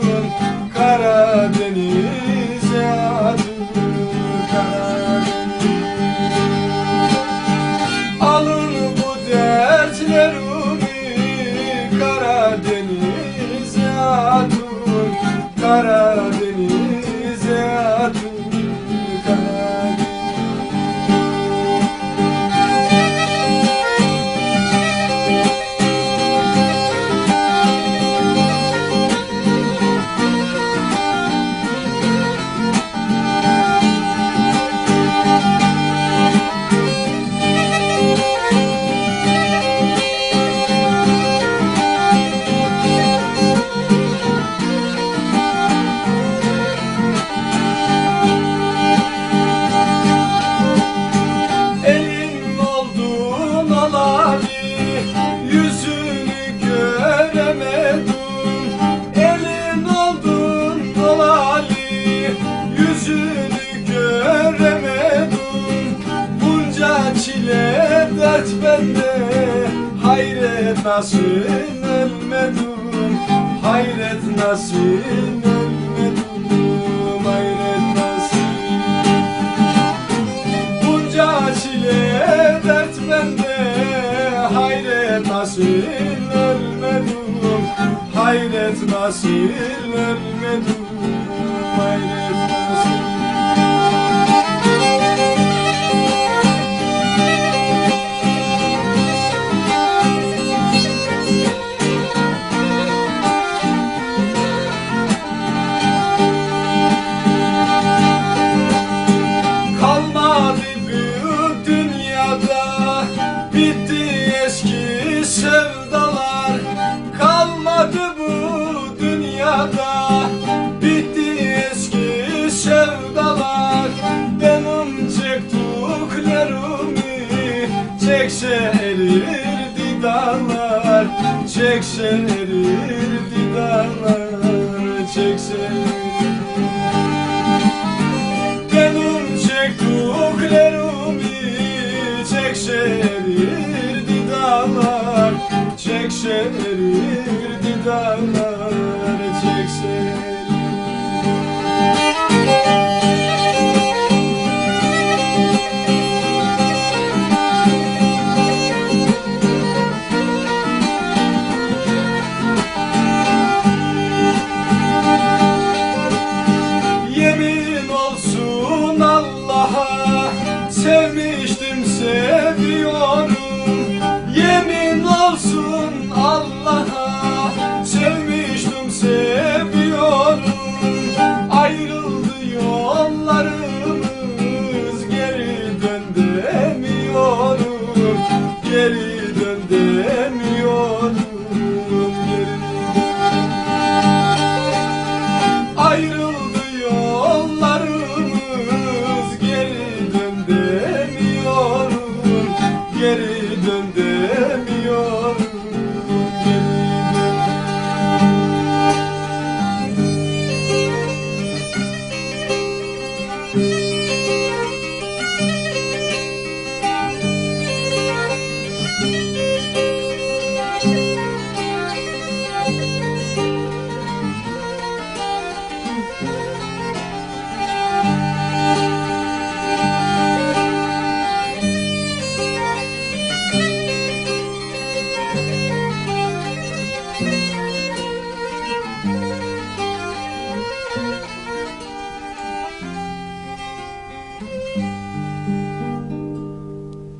adım Karadeniz'e. Alın bu dertler umi Karadeniz'e adım bende Hayret nasıl ölmedim Hayret nasıl ölmedim Hayret nasıl Bunca çile dert bende Hayret nasıl ölmedim Hayret nasıl ölmedim Hayret nasıl Çekse erirdi dağlar Çekse erirdi dağlar Çekse. Erirdi benim çektiklerimi çekşerirdi dağlar Çekşerirdi dağlar Sevmiştim seviyorum. Yemin olsun Allah'a. Sevmiştim seviyorum. Ayrıldı yollarımız Geri dön demiyorum Geri